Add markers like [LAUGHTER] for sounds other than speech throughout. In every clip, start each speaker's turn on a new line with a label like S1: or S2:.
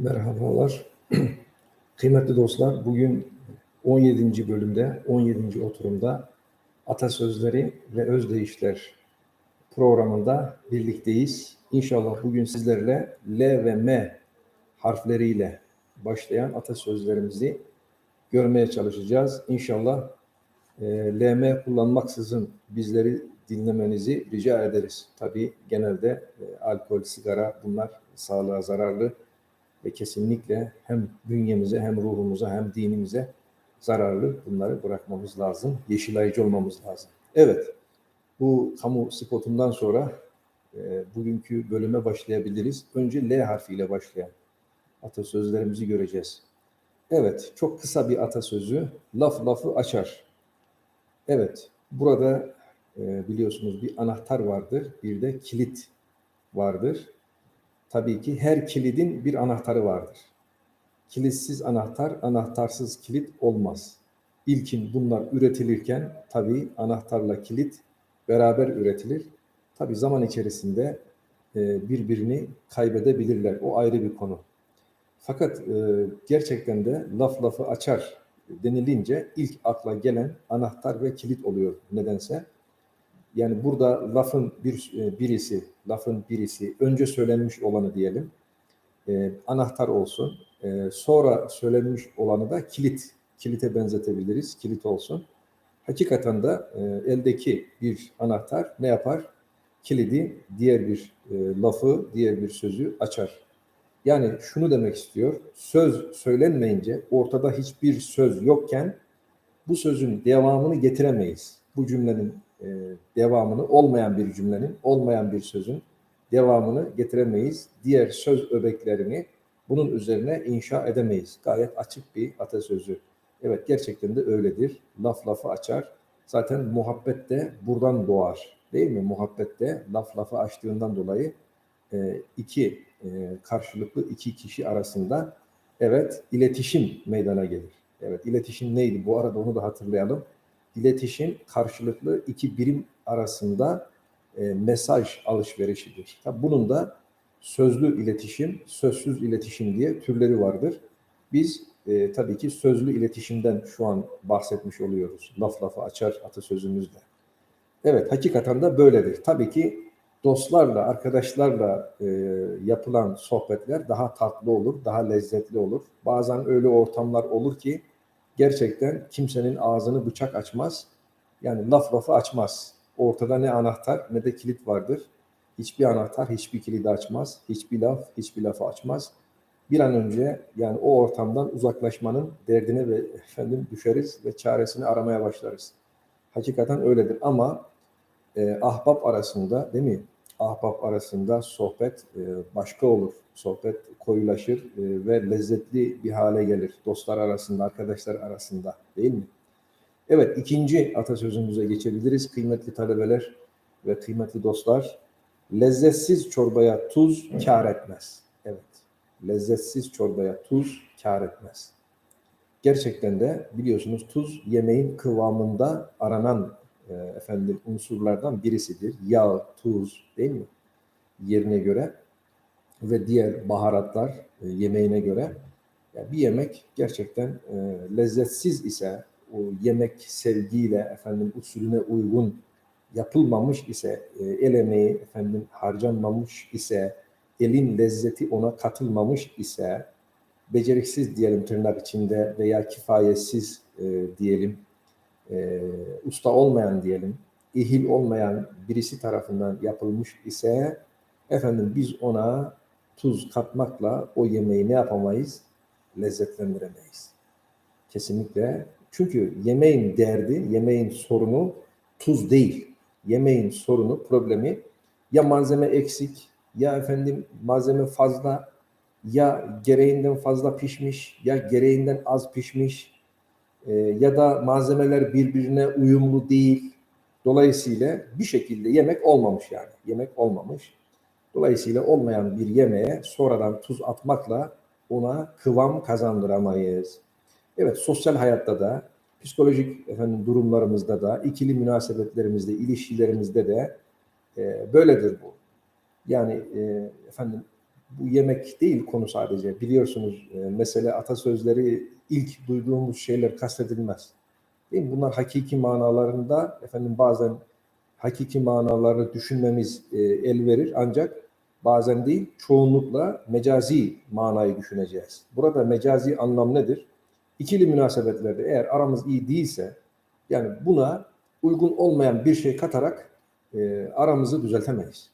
S1: Merhabalar. [CLEARS THROAT] Kıymetli dostlar, bugün 17. bölümde, 17. oturumda Atasözleri ve Özdeyişler programında birlikteyiz. İnşallah bugün sizlerle L ve M harfleriyle başlayan atasözlerimizi görmeye çalışacağız. İnşallah e, LM kullanmaksızın bizleri dinlemenizi rica ederiz. Tabii genelde e, alkol, sigara bunlar sağlığa zararlı ve kesinlikle hem bünyemize hem ruhumuza hem dinimize zararlı bunları bırakmamız lazım. Yeşilayıcı olmamız lazım. Evet, bu kamu spotundan sonra e, bugünkü bölüme başlayabiliriz. Önce L harfiyle başlayan atasözlerimizi göreceğiz. Evet, çok kısa bir atasözü. Laf lafı açar. Evet, burada e, biliyorsunuz bir anahtar vardır, bir de kilit vardır. Tabii ki her kilidin bir anahtarı vardır. Kilitsiz anahtar, anahtarsız kilit olmaz. İlkin bunlar üretilirken tabii anahtarla kilit beraber üretilir. Tabii zaman içerisinde e, birbirini kaybedebilirler. O ayrı bir konu. Fakat e, gerçekten de laf lafı açar denilince ilk akla gelen anahtar ve kilit oluyor nedense. Yani burada lafın bir e, birisi, lafın birisi önce söylenmiş olanı diyelim. E, anahtar olsun. E, sonra söylenmiş olanı da kilit. Kilite benzetebiliriz. Kilit olsun. Hakikaten de e, eldeki bir anahtar ne yapar? Kilidi, diğer bir e, lafı, diğer bir sözü açar. Yani şunu demek istiyor. Söz söylenmeyince, ortada hiçbir söz yokken bu sözün devamını getiremeyiz. Bu cümlenin e, devamını olmayan bir cümlenin, olmayan bir sözün devamını getiremeyiz. Diğer söz öbeklerini bunun üzerine inşa edemeyiz. Gayet açık bir atasözü. Evet gerçekten de öyledir. Laf lafı açar. Zaten muhabbet de buradan doğar. Değil mi? Muhabbet de laf lafı açtığından dolayı e, iki e, karşılıklı iki kişi arasında evet iletişim meydana gelir. Evet iletişim neydi? Bu arada onu da hatırlayalım iletişim karşılıklı iki birim arasında e, mesaj alışverişidir. Tabi bunun da sözlü iletişim, sözsüz iletişim diye türleri vardır. Biz e, tabii ki sözlü iletişimden şu an bahsetmiş oluyoruz. Laf lafı açar atasözümüzle. Evet, hakikaten de böyledir. Tabii ki dostlarla, arkadaşlarla e, yapılan sohbetler daha tatlı olur, daha lezzetli olur. Bazen öyle ortamlar olur ki gerçekten kimsenin ağzını bıçak açmaz. Yani laf lafı açmaz. Ortada ne anahtar ne de kilit vardır. Hiçbir anahtar hiçbir kilidi açmaz. Hiçbir laf hiçbir lafı açmaz. Bir an önce yani o ortamdan uzaklaşmanın derdine ve efendim düşeriz ve çaresini aramaya başlarız. Hakikaten öyledir ama e, ahbap arasında değil mi? Ahbap arasında sohbet e, başka olur sohbet koyulaşır e, ve lezzetli bir hale gelir dostlar arasında, arkadaşlar arasında değil mi? Evet ikinci atasözümüze geçebiliriz kıymetli talebeler ve kıymetli dostlar. Lezzetsiz çorbaya tuz kar etmez. Evet lezzetsiz çorbaya tuz kar etmez. Gerçekten de biliyorsunuz tuz yemeğin kıvamında aranan e, efendim unsurlardan birisidir. Yağ, tuz değil mi? Yerine göre ve diğer baharatlar e, yemeğine göre yani bir yemek gerçekten e, lezzetsiz ise o yemek sevgiyle efendim usulüne uygun yapılmamış ise el emeği efendim harcanmamış ise elin lezzeti ona katılmamış ise beceriksiz diyelim tırnak içinde veya kifayetsiz e, diyelim e, usta olmayan diyelim ihil olmayan birisi tarafından yapılmış ise efendim biz ona tuz katmakla o yemeği ne yapamayız? Lezzetlendiremeyiz. Kesinlikle. Çünkü yemeğin derdi, yemeğin sorunu tuz değil. Yemeğin sorunu, problemi ya malzeme eksik, ya efendim malzeme fazla, ya gereğinden fazla pişmiş, ya gereğinden az pişmiş, e, ya da malzemeler birbirine uyumlu değil. Dolayısıyla bir şekilde yemek olmamış yani. Yemek olmamış. Dolayısıyla olmayan bir yemeğe sonradan tuz atmakla ona kıvam kazandıramayız. Evet sosyal hayatta da, psikolojik efendim, durumlarımızda da, ikili münasebetlerimizde, ilişkilerimizde de e, böyledir bu. Yani e, efendim bu yemek değil konu sadece. Biliyorsunuz e, mesele atasözleri ilk duyduğumuz şeyler kastedilmez. Değil mi? Bunlar hakiki manalarında efendim bazen hakiki manaları düşünmemiz e, el verir ancak bazen değil çoğunlukla mecazi manayı düşüneceğiz. Burada mecazi anlam nedir? İkili münasebetlerde eğer aramız iyi değilse yani buna uygun olmayan bir şey katarak e, aramızı düzeltemeyiz.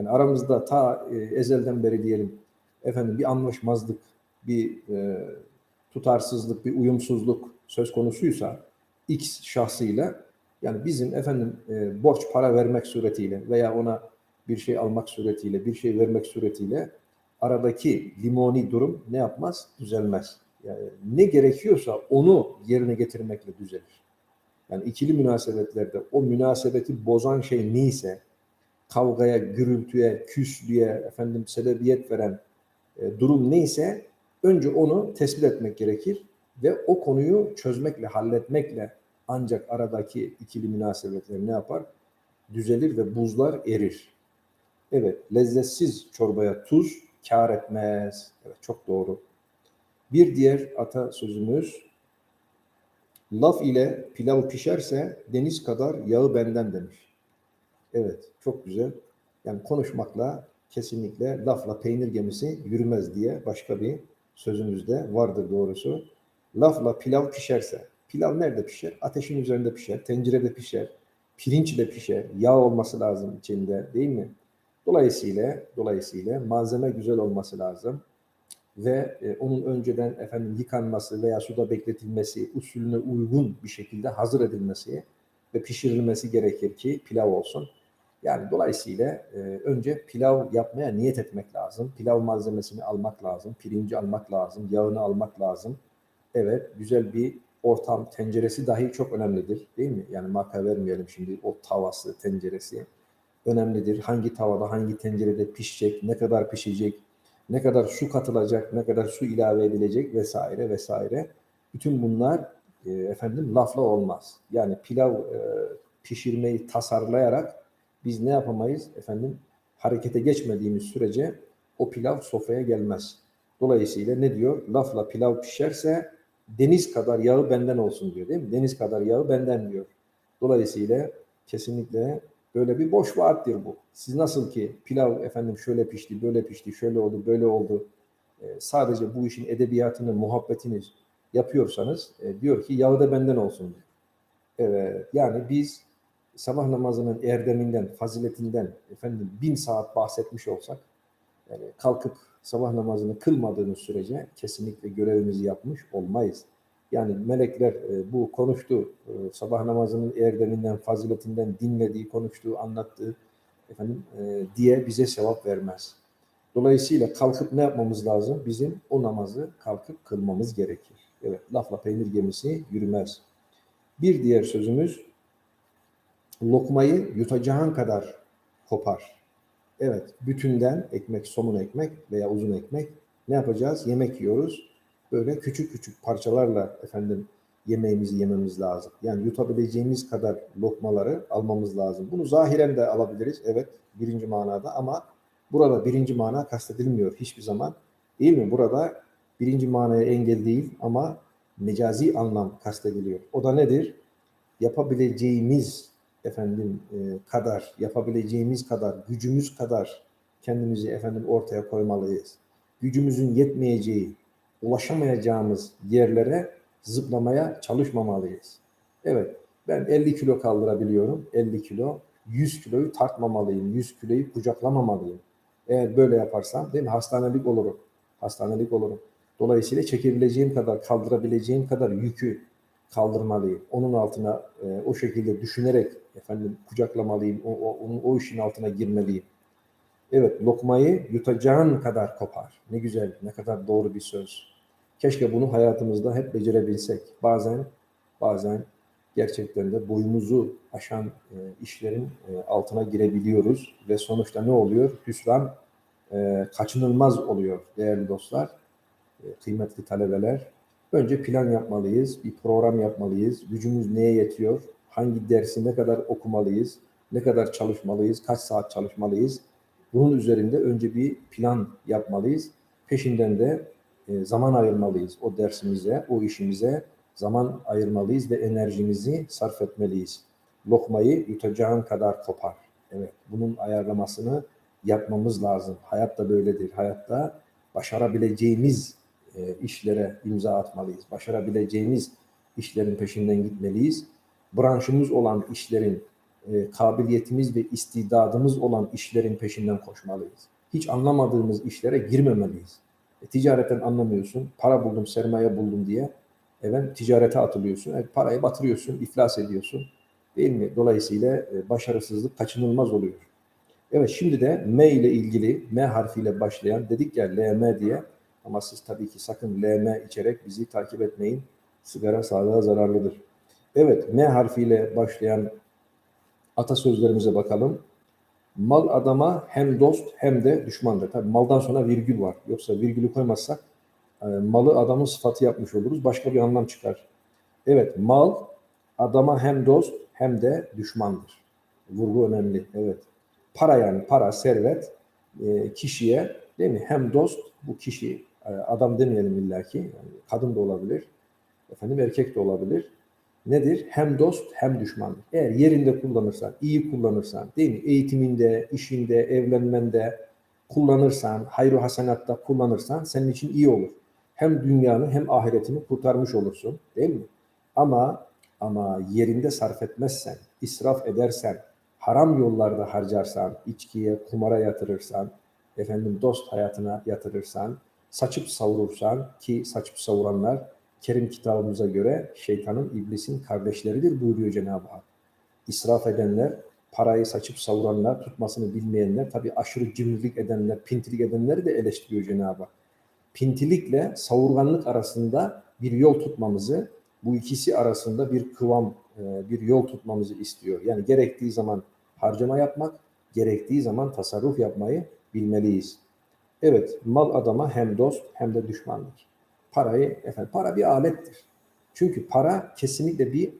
S1: Yani aramızda ta e, ezelden beri diyelim efendim bir anlaşmazlık, bir e, tutarsızlık, bir uyumsuzluk söz konusuysa X şahsıyla yani bizim efendim e, borç para vermek suretiyle veya ona bir şey almak suretiyle, bir şey vermek suretiyle aradaki limoni durum ne yapmaz? Düzelmez. Yani ne gerekiyorsa onu yerine getirmekle düzelir. Yani ikili münasebetlerde o münasebeti bozan şey neyse, kavgaya, gürültüye, küslüğe, efendim sebebiyet veren e, durum neyse önce onu tespit etmek gerekir ve o konuyu çözmekle, halletmekle ancak aradaki ikili münasebetler ne yapar? Düzelir ve buzlar erir. Evet, lezzetsiz çorbaya tuz kar etmez. Evet, çok doğru. Bir diğer atasözümüz laf ile pilav pişerse deniz kadar yağı benden demiş. Evet, çok güzel. Yani konuşmakla kesinlikle lafla peynir gemisi yürümez diye başka bir sözümüzde vardır doğrusu. Lafla pilav pişerse, pilav nerede pişer? Ateşin üzerinde pişer, tencerede pişer, pirinç ile pişer, yağ olması lazım içinde değil mi? Dolayısıyla dolayısıyla malzeme güzel olması lazım ve e, onun önceden efendim yıkanması veya suda bekletilmesi, usulüne uygun bir şekilde hazır edilmesi ve pişirilmesi gerekir ki pilav olsun. Yani dolayısıyla e, önce pilav yapmaya niyet etmek lazım. Pilav malzemesini almak lazım, pirinci almak lazım, yağını almak lazım. Evet, güzel bir ortam, tenceresi dahi çok önemlidir değil mi? Yani marka vermeyelim şimdi o tavası, tenceresi önemlidir. Hangi tavada, hangi tencerede pişecek, ne kadar pişecek, ne kadar su katılacak, ne kadar su ilave edilecek vesaire vesaire. Bütün bunlar e, efendim lafla olmaz. Yani pilav e, pişirmeyi tasarlayarak biz ne yapamayız? Efendim harekete geçmediğimiz sürece o pilav sofraya gelmez. Dolayısıyla ne diyor? Lafla pilav pişerse deniz kadar yağı benden olsun diyor değil mi? Deniz kadar yağı benden diyor. Dolayısıyla kesinlikle böyle bir boş vaattir bu. Siz nasıl ki pilav efendim şöyle pişti, böyle pişti, şöyle oldu, böyle oldu. E, sadece bu işin edebiyatını, muhabbetini yapıyorsanız e, diyor ki yağı da benden olsun diyor. Evet, yani biz sabah namazının erdeminden, faziletinden efendim bin saat bahsetmiş olsak yani kalkıp sabah namazını kılmadığımız sürece kesinlikle görevimizi yapmış olmayız. Yani melekler e, bu konuştu e, sabah namazının erdeminden, faziletinden dinlediği, konuştuğu, anlattığı efendim e, diye bize sevap vermez. Dolayısıyla kalkıp ne yapmamız lazım? Bizim o namazı kalkıp kılmamız gerekir. Evet, lafla peynir gemisi yürümez. Bir diğer sözümüz lokmayı yutacağın kadar kopar. Evet, bütünden ekmek, somun ekmek veya uzun ekmek ne yapacağız? Yemek yiyoruz. Böyle küçük küçük parçalarla efendim yemeğimizi yememiz lazım. Yani yutabileceğimiz kadar lokmaları almamız lazım. Bunu zahiren de alabiliriz. Evet, birinci manada ama burada birinci mana kastedilmiyor hiçbir zaman. Değil mi? Burada birinci manaya engel değil ama mecazi anlam kastediliyor. O da nedir? Yapabileceğimiz efendim e, kadar, yapabileceğimiz kadar, gücümüz kadar kendimizi efendim ortaya koymalıyız. Gücümüzün yetmeyeceği, ulaşamayacağımız yerlere zıplamaya çalışmamalıyız. Evet, ben 50 kilo kaldırabiliyorum, 50 kilo. 100 kiloyu tartmamalıyım, 100 kiloyu kucaklamamalıyım. Eğer böyle yaparsam değil mi hastanelik olurum. Hastanelik olurum. Dolayısıyla çekebileceğim kadar, kaldırabileceğim kadar yükü kaldırmalıyım. Onun altına e, o şekilde düşünerek efendim kucaklamalıyım. O, o, onun, o işin altına girmeliyim. Evet, lokmayı yutacağın kadar kopar. Ne güzel, ne kadar doğru bir söz. Keşke bunu hayatımızda hep becerebilsek. Bazen, bazen gerçekten de boyumuzu aşan e, işlerin e, altına girebiliyoruz ve sonuçta ne oluyor? Hüsran e, kaçınılmaz oluyor değerli dostlar, e, kıymetli talebeler. Önce plan yapmalıyız, bir program yapmalıyız. Gücümüz neye yetiyor? Hangi dersi ne kadar okumalıyız? Ne kadar çalışmalıyız? Kaç saat çalışmalıyız? Bunun üzerinde önce bir plan yapmalıyız. Peşinden de e, zaman ayırmalıyız o dersimize, o işimize zaman ayırmalıyız ve enerjimizi sarf etmeliyiz. Lokmayı yutacağın kadar kopar. Evet, bunun ayarlamasını yapmamız lazım. Hayat da böyledir. Hayatta başarabileceğimiz e, işlere imza atmalıyız. Başarabileceğimiz işlerin peşinden gitmeliyiz. Branşımız olan işlerin, e, kabiliyetimiz ve istidadımız olan işlerin peşinden koşmalıyız. Hiç anlamadığımız işlere girmemeliyiz. E, ticaretten anlamıyorsun, para buldum, sermaye buldum diye evet, ticarete atılıyorsun. Evet, parayı batırıyorsun, iflas ediyorsun. Değil mi? Dolayısıyla e, başarısızlık kaçınılmaz oluyor. Evet şimdi de M ile ilgili M harfiyle başlayan dedik ya LM diye ama siz tabii ki sakın LM içerek bizi takip etmeyin. Sigara sağlığa zararlıdır. Evet M harfiyle başlayan atasözlerimize bakalım. Mal adama hem dost hem de düşmandır. Tabii maldan sonra virgül var. Yoksa virgülü koymazsak e, malı adamın sıfatı yapmış oluruz. Başka bir anlam çıkar. Evet mal adama hem dost hem de düşmandır. Vurgu önemli. Evet. Para yani para, servet e, kişiye değil mi? Hem dost bu kişi adam demeyelim illaki. Yani kadın da olabilir. Efendim erkek de olabilir. Nedir? Hem dost hem düşmandır. Eğer yerinde kullanırsan, iyi kullanırsan, değil mi? Eğitiminde, işinde, evlenmende kullanırsan, hayru hasenatta kullanırsan senin için iyi olur. Hem dünyanı hem ahiretini kurtarmış olursun, değil mi? Ama ama yerinde sarf etmezsen, israf edersen, haram yollarda harcarsan, içkiye, kumara yatırırsan, efendim dost hayatına yatırırsan, saçıp savurursan ki saçıp savuranlar Kerim kitabımıza göre şeytanın, iblisin kardeşleridir buyuruyor Cenab-ı Hak. İsraf edenler, parayı saçıp savuranlar, tutmasını bilmeyenler, tabii aşırı cimrilik edenler, pintilik edenleri de eleştiriyor Cenab-ı Hak. Pintilikle savurganlık arasında bir yol tutmamızı, bu ikisi arasında bir kıvam, e, bir yol tutmamızı istiyor. Yani gerektiği zaman harcama yapmak, gerektiği zaman tasarruf yapmayı bilmeliyiz. Evet, mal adama hem dost hem de düşmandır. Parayı, efendim, para bir alettir. Çünkü para kesinlikle bir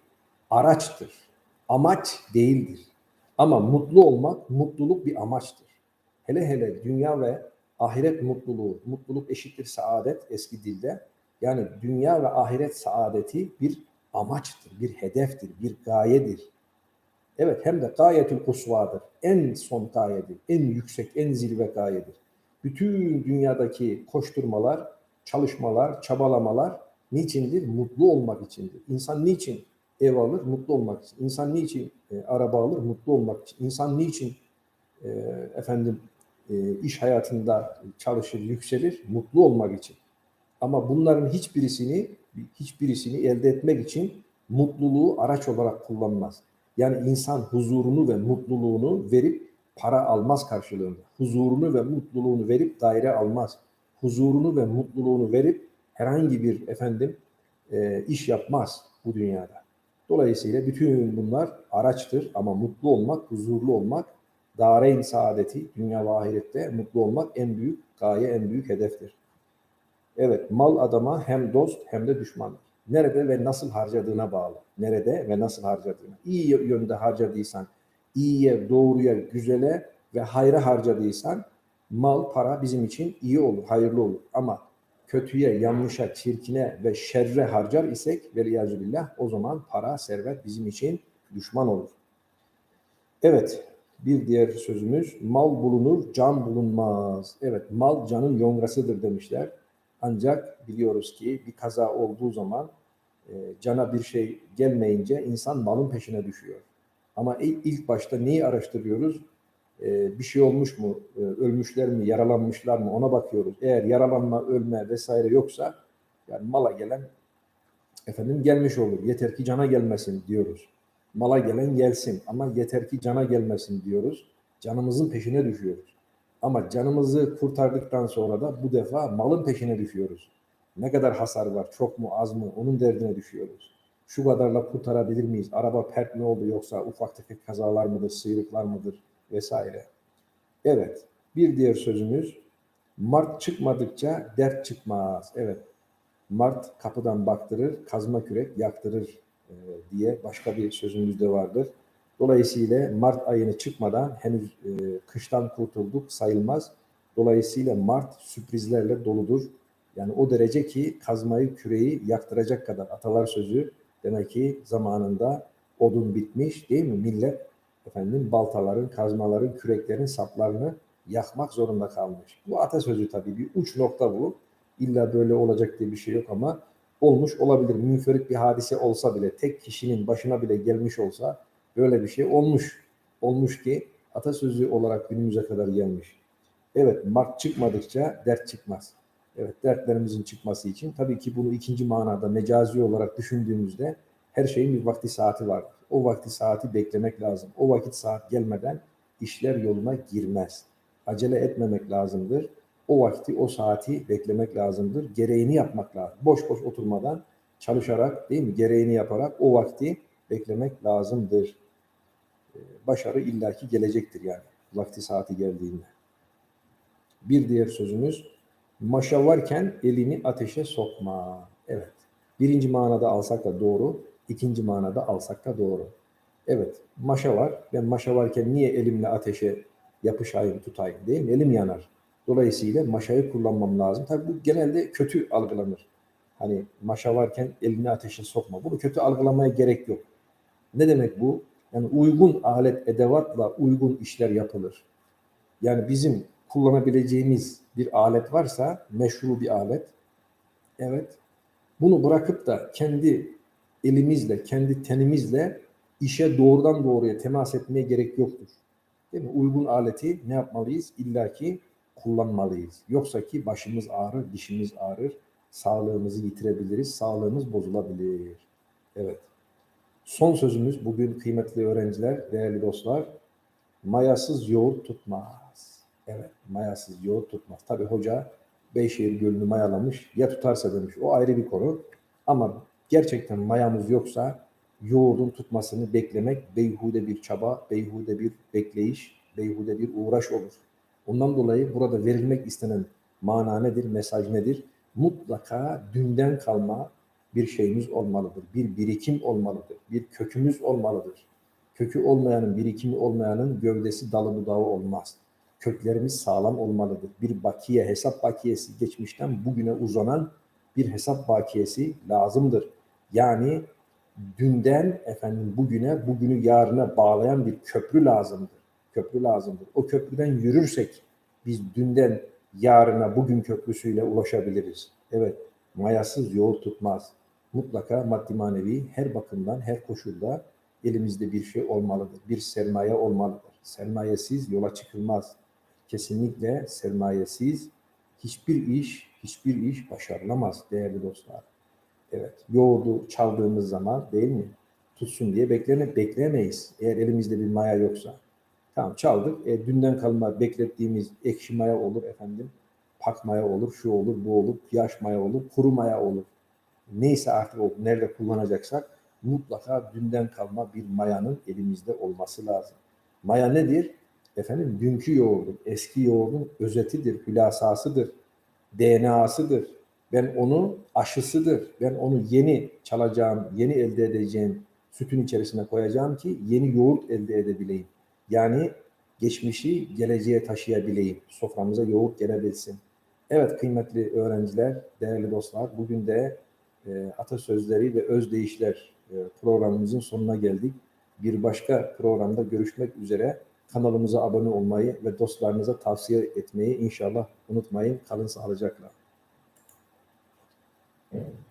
S1: araçtır. Amaç değildir. Ama mutlu olmak, mutluluk bir amaçtır. Hele hele dünya ve ahiret mutluluğu, mutluluk eşittir saadet eski dilde. Yani dünya ve ahiret saadeti bir amaçtır, bir hedeftir, bir gayedir. Evet hem de gayetül kusvadır. En son gayedir, en yüksek, en zirve gayedir. Bütün dünyadaki koşturmalar, çalışmalar, çabalamalar niçindir? Mutlu olmak içindir. İnsan niçin ev alır? Mutlu olmak için. İnsan niçin e, araba alır? Mutlu olmak için. İnsan niçin e, efendim e, iş hayatında çalışır, yükselir? Mutlu olmak için. Ama bunların hiçbirisini hiçbirisini elde etmek için mutluluğu araç olarak kullanmaz. Yani insan huzurunu ve mutluluğunu verip para almaz karşılığında. Huzurunu ve mutluluğunu verip daire almaz. Huzurunu ve mutluluğunu verip herhangi bir efendim e, iş yapmaz bu dünyada. Dolayısıyla bütün bunlar araçtır ama mutlu olmak, huzurlu olmak, dareyn saadeti, dünya ve ahirette mutlu olmak en büyük gaye, en büyük hedeftir. Evet, mal adama hem dost hem de düşmandır. Nerede ve nasıl harcadığına bağlı. Nerede ve nasıl harcadığına. İyi yönde harcadıysan, iyiye, doğruya, güzele ve hayra harcadıysan mal, para bizim için iyi olur, hayırlı olur. Ama kötüye, yanlışa, çirkine ve şerre harcar isek billah o zaman para, servet bizim için düşman olur. Evet, bir diğer sözümüz mal bulunur, can bulunmaz. Evet, mal canın yongasıdır demişler. Ancak biliyoruz ki bir kaza olduğu zaman e, cana bir şey gelmeyince insan malın peşine düşüyor. Ama ilk başta neyi araştırıyoruz? E, bir şey olmuş mu, e, ölmüşler mi, yaralanmışlar mı ona bakıyoruz. Eğer yaralanma, ölme vesaire yoksa yani mala gelen efendim gelmiş olur. Yeter ki cana gelmesin diyoruz. Mala gelen gelsin ama yeter ki cana gelmesin diyoruz. Canımızın peşine düşüyoruz. Ama canımızı kurtardıktan sonra da bu defa malın peşine düşüyoruz. Ne kadar hasar var, çok mu az mı onun derdine düşüyoruz. Şu kadarla kurtarabilir miyiz? Araba pert mi oldu yoksa ufak tefek kazalar mıdır, sıyrıklar mıdır vesaire. Evet, bir diğer sözümüz Mart çıkmadıkça dert çıkmaz. Evet, Mart kapıdan baktırır, kazma kürek yaktırır e, diye başka bir sözümüz de vardır. Dolayısıyla Mart ayını çıkmadan henüz e, kıştan kurtulduk sayılmaz. Dolayısıyla Mart sürprizlerle doludur. Yani o derece ki kazmayı küreği yaktıracak kadar atalar sözü demek ki zamanında odun bitmiş değil mi? Millet efendim baltaların, kazmaların, küreklerin saplarını yakmak zorunda kalmış. Bu atasözü tabii bir uç nokta bu. İlla böyle olacak diye bir şey yok ama olmuş olabilir. Münferit bir hadise olsa bile, tek kişinin başına bile gelmiş olsa böyle bir şey olmuş. Olmuş ki atasözü olarak günümüze kadar gelmiş. Evet, Mart çıkmadıkça dert çıkmaz. Evet, dertlerimizin çıkması için tabii ki bunu ikinci manada mecazi olarak düşündüğümüzde her şeyin bir vakti saati var. O vakti saati beklemek lazım. O vakit saat gelmeden işler yoluna girmez. Acele etmemek lazımdır. O vakti, o saati beklemek lazımdır. Gereğini yapmak lazım. Boş boş oturmadan çalışarak değil mi? Gereğini yaparak o vakti beklemek lazımdır. Ee, Başarı illaki gelecektir yani vakti saati geldiğinde. Bir diğer sözümüz maşa varken elini ateşe sokma. Evet. Birinci manada alsak da doğru, ikinci manada alsak da doğru. Evet, maşa var. Ben maşa varken niye elimle ateşe yapışayım, tutayım değil mi? Elim yanar. Dolayısıyla maşayı kullanmam lazım. Tabii bu genelde kötü algılanır. Hani maşa varken elini ateşe sokma. Bunu kötü algılamaya gerek yok. Ne demek bu? Yani uygun alet edevatla uygun işler yapılır. Yani bizim kullanabileceğimiz bir alet varsa, meşru bir alet, evet, bunu bırakıp da kendi elimizle, kendi tenimizle işe doğrudan doğruya temas etmeye gerek yoktur. Değil mi? Uygun aleti ne yapmalıyız? İlla ki kullanmalıyız. Yoksa ki başımız ağrır, dişimiz ağrır, sağlığımızı yitirebiliriz, sağlığımız bozulabilir. Evet. Son sözümüz bugün kıymetli öğrenciler, değerli dostlar, mayasız yoğurt tutmaz. Evet, mayasız yoğurt tutmaz. Tabi hoca Beyşehir Gölü'nü mayalamış, ya tutarsa demiş. O ayrı bir konu. Ama gerçekten mayamız yoksa yoğurdun tutmasını beklemek beyhude bir çaba, beyhude bir bekleyiş, beyhude bir uğraş olur. Ondan dolayı burada verilmek istenen mana nedir, mesaj nedir? Mutlaka dünden kalma bir şeyimiz olmalıdır. Bir birikim olmalıdır. Bir kökümüz olmalıdır. Kökü olmayanın, birikimi olmayanın gövdesi dalı budağı olmaz. Köklerimiz sağlam olmalıdır. Bir bakiye, hesap bakiyesi geçmişten bugüne uzanan bir hesap bakiyesi lazımdır. Yani dünden efendim bugüne, bugünü yarına bağlayan bir köprü lazımdır. Köprü lazımdır. O köprüden yürürsek biz dünden yarına bugün köprüsüyle ulaşabiliriz. Evet, mayasız yol tutmaz. Mutlaka maddi manevi her bakımdan, her koşulda elimizde bir şey olmalıdır. Bir sermaye olmalıdır. Sermayesiz yola çıkılmaz. Kesinlikle sermayesiz hiçbir iş, hiçbir iş başarılamaz değerli dostlar. Evet, yoğurdu çaldığımız zaman değil mi? Tutsun diye bekleme, beklemeyiz. Eğer elimizde bir maya yoksa. Tamam çaldık. E, dünden kalma beklettiğimiz ekşi maya olur efendim. Pak maya olur, şu olur, bu olur, yaş maya olur, kuru maya olur. Neyse artık o nerede kullanacaksak mutlaka dünden kalma bir mayanın elimizde olması lazım. Maya nedir? Efendim dünkü yoğurdun, eski yoğurdun özetidir, hülasasıdır, DNA'sıdır. Ben onu aşısıdır. Ben onu yeni çalacağım, yeni elde edeceğim sütün içerisine koyacağım ki yeni yoğurt elde edebileyim. Yani geçmişi geleceğe taşıyabileyim. Soframıza yoğurt gelebilsin. Evet kıymetli öğrenciler, değerli dostlar, bugün de e, atasözleri ve özdeyişler e, programımızın sonuna geldik. Bir başka programda görüşmek üzere. Kanalımıza abone olmayı ve dostlarınıza tavsiye etmeyi inşallah unutmayın. Kalın sağlıcakla. Evet.